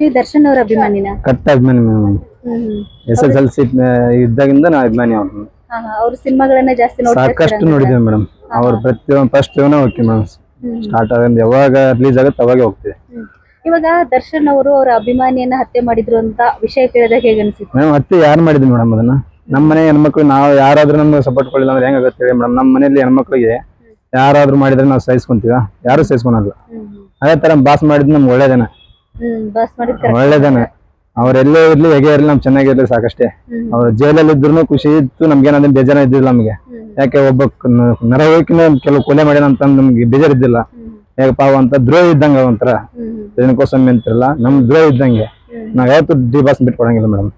ನೀವು ದರ್ಶನ್ ಅವರ ಅಭಿಮಾನಿನ? ಕಟ್ಟ ಅಭಿಮಾನಿ madam S S L C ಇದ್ದಾಗಿಂದ ನಾ ಅಭಿಮಾನಿ ಅವ್ರನ್ನ ಅವ್ರ ಸಿನಿಮಾಗಳನ್ನ ಜಾಸ್ತಿ ಸಾಕಷ್ಟು ನೋಡಿದ್ದೇವೆ ಮೇಡಮ್. ಅವ್ರ ಪ್ರತಿಯೊಂದು ಫಸ್ಟ್ ಹೋಗ್ತೀವಿ ಮೇಡಮ್. ಹ್ಮ್. ಸ್ಟಾರ್ಟ್ ಆಗಿಂದ ಯಾವಾಗ ರಿಲೀಸ್ ಆಗುತ್ತೆ ಅವಾಗೆ ಹೋಗ್ತೀವಿ. ಇವಾಗ ದರ್ಶನ್ ಅವರು ಅವರ ಅಭಿಮಾನಿಯನ್ನ ಹತ್ಯೆ ಮಾಡಿದ್ರು ಅಂತ ವಿಷಯ ಕೇಳಿದಾಗ ಹೇಗೆ ಅನ್ಸುತ್ತೆ? ಮೇಡಮ್ ಹತ್ಯೆ ಯಾರು ಮಾಡಿದ್ವಿ ಮೇಡಮ್ ಅದನ್ನ? ನಮ್ಮ ಮನೆ ಹೆಣ್ಮಕ್ಳು ನಾವು ಯಾರಾದ್ರೂ ನಮ್ಗೆ ಸಪೋರ್ಟ್ ಕೊಡಲಿಲ್ಲ ಅಂದ್ರೆ ಹೆಂಗಾಗುತ್ತೆ ಹೇಳಿ ಮೇಡಮ್? ನಮ್ಮ ಮನೆಯಲ್ಲಿ ಹೆಣ್ಮಕ್ಳಿಗೆ ಯಾರಾದ್ರೂ ಮಾಡಿದ್ರೆ ನಾವು ಸಹಿಸ್ಕೊಂತೀವ? ಯಾರು ಸಹಿಸ್ಕೊಳಲ್ಲ. ಅದೇ ತರ ಬಾಸ್ ಮಾಡಿದ್ ನಮ್ಗೆ ಒಳ್ಳೇದೇನ. ಒಳ್ಳೇದೇನ. ಅವ್ರೆಲ್ಲೇ ಇರ್ಲಿ ಹೇಗೆ ಇರ್ಲಿ ನಮ್ ಚೆನ್ನಾಗಿರ್ಲಿ ಸಾಕಷ್ಟೇ. ಅವ್ರ ಜೈಲಲ್ಲಿ ಇದ್ರು ಖುಷಿ ಇತ್ತು ನಮ್ಗೇನಾದ್ರು ಬೇಜಾರ ಇದ್ದಿಲ್ಲ ನಮ್ಗೆ. ಯಾಕೆ ಒಬ್ಬ ನರವೈಕಿನ ಕೆಲವು ಕೊಲೆ ಮಾಡ್ಯಾನ ಅಂತ ನಮ್ಗೆ ಬೇಜಾರ್ ಇದ್ದಿಲ್ಲ. ಯಾಕಪ್ಪ ಅಂತ ದ್ರೋಹ ಇದ್ದಂಗ ಒಂಥರ. ರೇಣುಕೋಸ್ವಾಮಿ ಅಂತಿರಲ್ಲ ನಮ್ ದ್ರೋಹ ಇದ್ದಂಗೆ. ನಾವ್ ಯಾವತ್ತು ಡಿ ಬಾಸ್ ಬಿಟ್ಕೊಡಂಗಿಲ್ಲ ಮೇಡಮ್.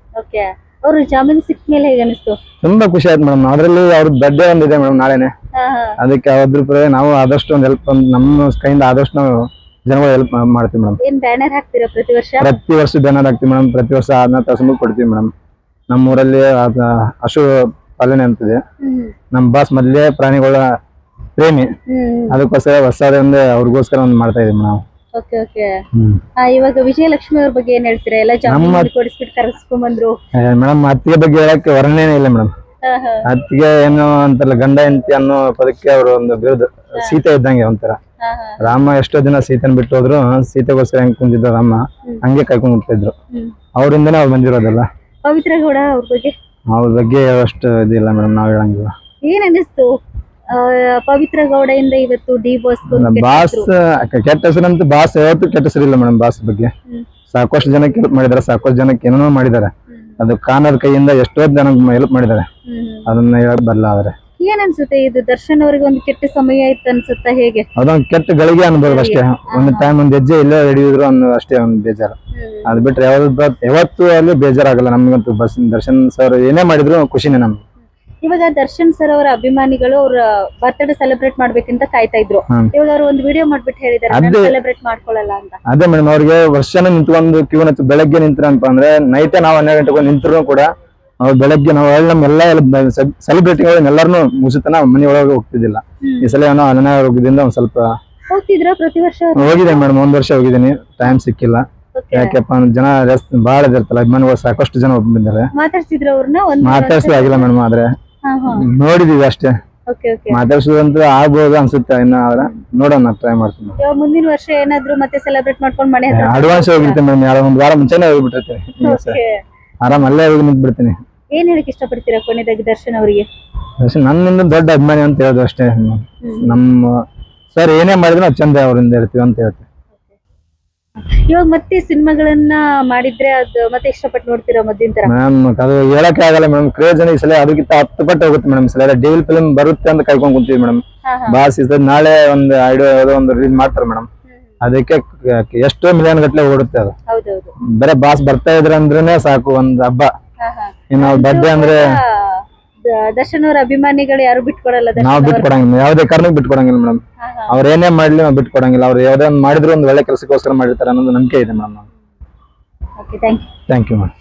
ಅವ್ರು ಜಾಮೀನು ಸಿಕ್ಕ ಮೇಲೆ ಹೇಗೆ ಅನಿಸ್ತು? ತುಂಬಾ ಖುಷಿ ಆಯ್ತು ಮೇಡಮ್. ಅದ್ರಲ್ಲಿ ಅವ್ರ ಬರ್ಡೇ ಒಂದಿದೆ ಮೇಡಮ್ ನಾಳೆನೆ. ಅದಕ್ಕೆ ಅದ್ರ ಪರ ನಾವು ಆದಷ್ಟು ಒಂದು ಹೆಲ್ಪ್ ನಮ್ಮ ಕೈಯಿಂದ ಆದಷ್ಟು ನಾವು ಜನಗಳು ಹೆಲ್ಪ್ ಮಾಡ್ತೀವಿ ಮೇಡಮ್ ಏನ್ ಬ್ಯಾನರ್ ಹಾಕ್ತೀರಾ ಪ್ರತಿ ವರ್ಷ? ಪ್ರತಿ ವರ್ಷ ಬ್ಯಾನರ್ ಹಾಕ್ತೀವಿ ಮೇಡಮ್ ಪ್ರತಿ ವರ್ಷ ಅದನ್ನ ತರ್ಸ್ಕೊಂಡು ಕೊಡ್ತೀವಿ ಮೇಡಮ್ ನಮ್ಮ ಊರಲ್ಲಿ ಅದ ಹಸು ಪಾಲನೆ ಅಂತಿದೆ. ನಮ್ಮ ಬಾಸ್ ಮೊದಲೇ ಪ್ರಾಣಿಗಳ ಪ್ರೇಮಿ. ಅದಕ್ಕೋಸ್ಕರ ಹೊಸದೊಂದು ಅವ್ರಿಗೋಸ್ಕರ ಒಂದು ಮಾಡ್ತಾ ಇದೀವಿ ನಾವು. Okay okay. ಹ್ಮ್. ಇವಾಗ ವಿಜಯಲಕ್ಷ್ಮಿ ಅವ್ರ ಬಗ್ಗೆ ಏನ್ ಹೇಳ್ತೀರಾ? ಎಲ್ಲ ಜಾಸ್ತಿ ಕೊಡಿಸ್ಬಿಟ್ಟು ಕರೆಸ್ಕೊಂಡ್ ಬಂದ್ರು. ಮೇಡಮ್ ಅತ್ತಿಗೆ ಬಗ್ಗೆ ಹೇಳಕ್ಕೆ ವರ್ಣನೆ ಇಲ್ಲ ಮೇಡಮ್ ಅತ್ತಿಗೆ ಏನು ಅಂತಲ್ಲ ಗಂಡ ಹೆಂಡತಿ ಅನ್ನೋ ಪದಕ್ಕೆ ಅವರು ಒಂದು ಬಿರುದು ಸೀತೆ ಇದ್ದಂಗೆ ಒಂಥರ. ರಾಮ ಎಷ್ಟೋ ದಿನ ಸೀತೆನ ಬಿಟ್ಟು ಹೋದ್ರು ಸೀತೆಗೋಸ್ಕರ ಹೆಂಗ್ ಕುಂತಿದ್ರು ರಾಮ ಹಂಗೆ ಕಾಯ್ಕೊಂಡ್ ಹೋಗ್ತಿದ್ರು ಇದ್ರು. ಅವರಿಂದನೇ ಅವ್ರು ಬಂದಿರೋದಲ್ಲ. ಪವಿತ್ರ ಗೌಡ ಅವ್ರ ಬಗ್ಗೆ? ಅವ್ರ ಬಗ್ಗೆ ಅಷ್ಟು ಇದಿಲ್ಲ ಮೇಡಮ್ ನಾವ್ ಹೇಳಂಗಿಲ್ಲ. ಏನ್ ಅನಿಸ್ತು ಪವಿತ್ರ ಇಂದ ಇವತ್ತು ಡಿ ಬಾಸ್ ಬಾಸ್ ಕೆಟ್ಟ ಹೆಸರಂತೂ ಬಾಸ್ ಯಾವತ್ತು ಕೆಟ್ಟ ಹೆಸರಿಲ್ಲ ಮೇಡಮ್ ಬಾಸ್ ಬಗ್ಗೆ. ಸಾಕಷ್ಟು ಜನಕ್ಕೆ ಹೆಲ್ಪ್ ಮಾಡಿದಾರೆ ಸಾಕಷ್ಟು ಜನಕ್ಕೆ ಏನೇನೋ ಮಾಡಿದ್ದಾರೆ ಅದು ಕಾನರ್ ಕೈಯಿಂದ ಎಷ್ಟೋ ಜನ ಹೆಲ್ಪ್ ಮಾಡಿದ್ದಾರೆ. ಅದನ್ನ ಹೇಳಕ್ ಬರಲ್ಲ ಆದ್ರೆ. ಏನ್ ಅನ್ಸುತ್ತೆ ಇದು ದರ್ಶನ್ ಅವರಿಗೆ ಒಂದು ಕೆಟ್ಟ ಸಮಯ ಇತ್ತು ಅನ್ಸುತ್ತಾ ಹೇಗೆ? ಅದೊಂದು ಕೆಟ್ಟ ಗಳಿಗೆ ಅನ್ಬೋದು ಅಷ್ಟೇ. ಒಂದು ಟೈಮ್ ಒಂದ್ ಹೆಜ್ಜೆ ಇಲ್ಲ ಹಿಡಿದಿದ್ರು ಅನ್ನೋ ಅಷ್ಟೇ ಒಂದು ಬೇಜಾರು. ಅದ್ ಬಿಟ್ರೆ ಯಾವ್ದು ಯಾವತ್ತೂ ಅಲ್ಲಿ ಬೇಜಾರಾಗಲ್ಲ ನಮ್ಗಂತೂ ಬಸ್ ದರ್ಶನ್ ಸರ್ ಏನೇ ಮಾಡಿದ್ರು ಖುಷಿನೇ ನಮ್ಗೆ. ಇವಾಗ ದರ್ಶನ್ ಸರ್ ಅವರ ಅಭಿಮಾನಿಗಳು ಅವ್ರ ಬರ್ತ್ಡೇ ಸೆಲೆಬ್ರೇಟ್ ಮಾಡ್ಬೇಕಂತ ಕಾಯ್ತಾ ಇದ್ರು. ಇವಾಗ ಅವ್ರು ಒಂದು ವಿಡಿಯೋ ಮಾಡ್ಬಿಟ್ಟು ಹೇಳಿದಾರೆ ಅದೇ- ಸೆಲೆಬ್ರೇಟ್ ಮಾಡ್ಕೊಳ್ಳಲ್ಲ ಅಂತ. ಅದೇ ಮೇಡಮ್ ಅವ್ರಿಗೆ ವರ್ಷನ ನಿಂತ್ಕೊಂಡು ಕ್ಯೂ ನಿಂತು ಬೆಳಗ್ಗೆ ಅಂತ ಅಂದ್ರೆ ನೈಟೇ ನಾವು ಹನ್ನೆರಡು ಗಂಟೆಗೆ ನಿಂತ್ರು ಕೂಡ ಅವ್ರು ಬೆಳಗ್ಗೆ ನಾವು ಎಲ್ಲ ನಮ್ಮೆಲ್ಲ ಸೆಲೆಬ್ರಿಟಿ ಎಲ್ಲರನ್ನೂ ಮುಸಿತನ ಮನೆ ಒಳಗೆ ಹೋಗ್ತಿದ್ದಿಲ್ಲ. ಈ ಸಲ ಏನೋ ಅನಾರೋಗ್ಯದಿಂದ ಒಂದ್ ಸ್ವಲ್ಪ ಹೋಗ್ತಿದ್ರ ಪ್ರತಿ ವರ್ಷ? ಹೋಗಿದೆ ಮೇಡಮ್ ಒಂದ್ ವರ್ಷ ಹೋಗಿದ್ದೀನಿ ಟೈಮ್ ಸಿಕ್ಕಿಲ್ಲ. ಯಾಕೆಪ್ಪ ಜನ ಜಾಸ್ತಿ ಬಹಳ ಇದಿರ್ತಲ್ಲ ಅಭಿಮಾನಿಗಳು ಸಾಕಷ್ಟು ಜನ ಬಂದಿದ್ದಾರೆ ಮಾತಾಡ್ಸಿದ್ರು ಅವ್ರನ್ನ? ಒಂದ್ ಮಾತಾಡ್ಸೋ ಆಗಿಲ್ಲ ಮೇಡಮ್ ಆದ್ರೆ. ನೋಡಿದೀವಿ ಅಷ್ಟೇ. ಮಾತಾಡ್ಸೋದಂತೂ ಆಗ್ಬೋದು ಅನ್ಸುತ್ತೆ ಇನ್ನ ಅವರ ನೋಡೋಣ ಟ್ರೈ ಮಾಡ್ತೀನಿ. ಇವಾಗ ಮುಂದಿನ ವರ್ಷ ಏನಾದ್ರು ಮತ್ತೆ ಸೆಲೆಬ್ರೇಟ್ ಮಾಡ್ಕೊಂಡು ಮನೆ ಹತ್ರ ಅಡ್ವಾನ್ಸ್ ಹೋಗಿರ್ತೀನಿ ಮೇಡಮ್ ಯಾರೋ ಒಂದ್ ವಾರ ಮುಂಚೆನೆ ಹೋಗ್ಬಿಟ್ಟಿರ್ತೀನಿ. ಆರಾಮ್ ಅಲ್ಲೇ ಹೋಗಿ ನಿಂತ್ಬಿಡ್ತೀನಿ. ಏನ್ ಹೇಳಕ್ ಇಷ್ಟಪಡ್ತೀರಾ ಕೊನೆದಾಗಿ ದರ್ಶನ್ ಅವರಿಗೆ? ದರ್ಶನ್ ನನ್ನಿಂದ ದೊಡ್ಡ ಅಭಿಮಾನಿ ಅಂತ ಹೇಳೋದು ಅಷ್ಟೇ. ನಮ್ಮ ಸರ್ ಏನೇ ಮಾಡಿದ್ರು ಚಂದ ಅವರಿಂದ ಇರ್ತೀವಿ ಅಂತ ಹೇಳ್ತೀವಿ ಇವಾಗ ಮತ್ತೆ ಸಿನಿಮಾಗಳನ್ನ ಮಾಡಿದ್ರೆ ಅದು ಮತ್ತೆ ಇಷ್ಟಪಟ್ಟು ನೋಡ್ತೀರಾ ಮೊದ್ಲಿನ ತರ? ಮ್ಯಾಮ್ ಅದು ಹೇಳಕ್ಕೆ ಆಗಲ್ಲ ಮೇಡಮ್ ಕ್ರೇಜ್ ಈ ಸಲ ಅದಕ್ಕಿಂತ ಹತ್ತು ಪಟ್ಟು ಹೋಗುತ್ತೆ ಮೇಡಮ್ ಸಲ ಡೇವಿಲ್ ಫಿಲ್ಮ್ ಬರುತ್ತೆ ಅಂತ ಕಾಯ್ಕೊಂಡ್ ಕುಂತೀವಿ ಮೇಡಮ್ ಬಾಸ್ ಇಸ್ ನಾಳೆ ಒಂದು ಐಡಿಯೋ ಯಾವುದೋ ಒಂದು ರಿಲೀಸ್ ಮಾಡ್ತಾರೆ ಮೇಡಮ್ ಅದಕ್ಕೆ ಎಷ್ಟೋ ಮಿಲಿಯನ್ ಗಟ್ಟಲೆ ಓಡುತ್ತೆ ಅದು. ಬರೀ ಬಾಸ್ ಬರ್ತಾ ಇದ್ರೆ ಅಂದ್ರೇನೆ ಸಾಕು ಒಂದ್ ಹಬ್ಬ. ಇನ್ನು ಬರ್ಡೇ ಅಂದ್ರೆ ದರ್ಶನ್ ಅವರ ಅಭಿಮಾನಿಗಳು ಯಾರು ಬಿಟ್ಕೊಡಲ್ಲ ದರ್ಶನ್ ನಾವು ಅವ್ರ- ಬಿಟ್ಕೊಡಂಗಿಲ್ಲ ಯಾವ್ದೇ ಕಾರಣಕ್ಕೆ ಬಿಟ್ಕೊಡಂಗಿಲ್ಲ ಮೇಡಮ್. ಹಾ, ಹಾ. ಅವ್ರ ಏನೇ ಮಾಡ್ಲಿ ನಾವು ಬಿಟ್ಕೊಡಂಗಿಲ್ಲ. ಅವ್ರು ಯಾವ್ದೇ ಒಂದು ಮಾಡಿದ್ರು ಒಂದು ಒಳ್ಳೆ ಕೆಲಸಕ್ಕೋಸ್ಕರ ಮಾಡಿರ್ತಾರೆ ಅನ್ನೋದು ನಂಬಿಕೆ ಇದೆ madam. Okay, thank you. Thank you madam